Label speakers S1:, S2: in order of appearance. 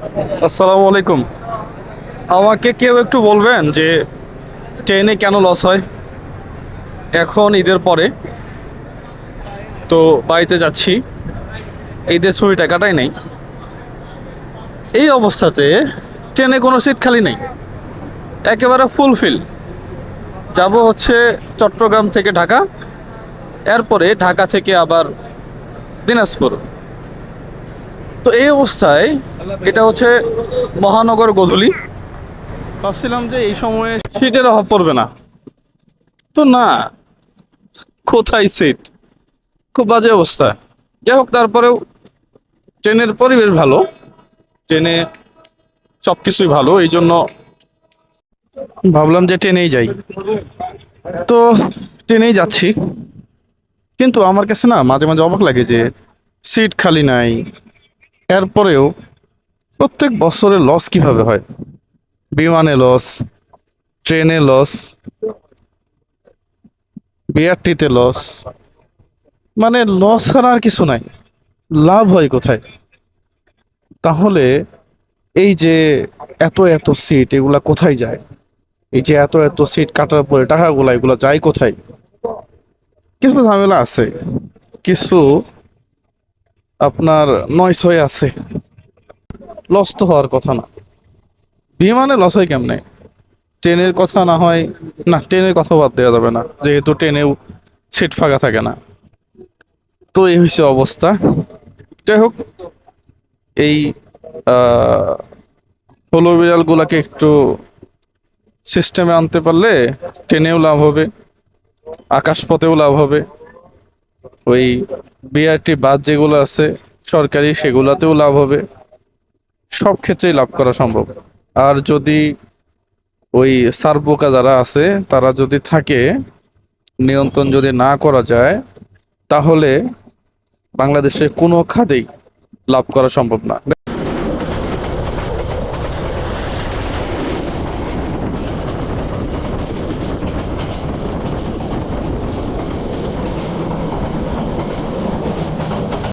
S1: আসসালামু আলাইকুম। আমাকে কেউ একটু বলবেন যে ট্রেনে কেন লস হয়? এখন, ঈদের পরে। তো বাড়িতে যাচ্ছি। ঈদের ছবিটা টাকাটাই নেই। এই অবস্থাতে ট্রেনে কোনো সিট খালি নেই। একেবারে ফুলফিল যাব হচ্ছে চট্টগ্রাম থেকে ঢাকা। এরপরে ঢাকা থেকে আবার দিনাজপুর। তো এই অবস্থায় এটা হচ্ছে মহানগর গধূলি ভাবছিলাম যে এই সময়ে সিটের অভাব পড়বে না। তো না, কোথায় সিট? খুব বাজে অবস্থা। যাই হোক, তারপরেও ট্রেনের পরিবেশ ভালো। ট্রেনে সব কিছুই ভালো, এই জন্য ভাবলাম যে ট্রেনেই যাই। তো ট্রেনেই যাচ্ছি। কিন্তু আমার কাছে না, মাঝে মাঝে অবাক লাগে যে সিট খালি নাই এরপরেও প্রত্যেক বছরে লস কীভাবে হয়? বিমানে লস ট্রেনে লস বিআরটিতে লস মানে লস ছাড়া আর কিছু নাই। লাভ হয় কোথায়? তাহলে এই যে এত এত সিট এগুলা কোথায় যায়? এই যে এত এত সিট কাটার পরে টাকাগুলা, এগুলা যায় কোথায়? কিছু ঝামেলা আছে। কিছু আপনার নয় ছয় আছে। লস তো হওয়ার কথা না। বিমানে লস হয় কেমনে? ট্রেনের কথা না হয় না, ট্রেনের কথা বাদ দেওয়া যাবে না, যেহেতু ট্রেনেও সিট ফাঁকা থাকে না। তো এই হয়েছে অবস্থা। যাই হোক, এই হলো বিড়ালগুলাকে একটু সিস্টেমে আনতে পারলে ট্রেনেও লাভ হবে, আকাশপথেও লাভ হবে। ওই বিআরটি বাদ যেগুলো আছে, সরকারি সেগুলাতেও লাভ হবে। সব ক্ষেত্রেই লাভ করা সম্ভব। আর যদি ওই সার্বোকা যারা আছে, তারা যদি থাকে, নিয়ন্ত্রণ যদি না করা যায়, তাহলে বাংলাদেশে কোনো খাতেই লাভ করা সম্ভব না।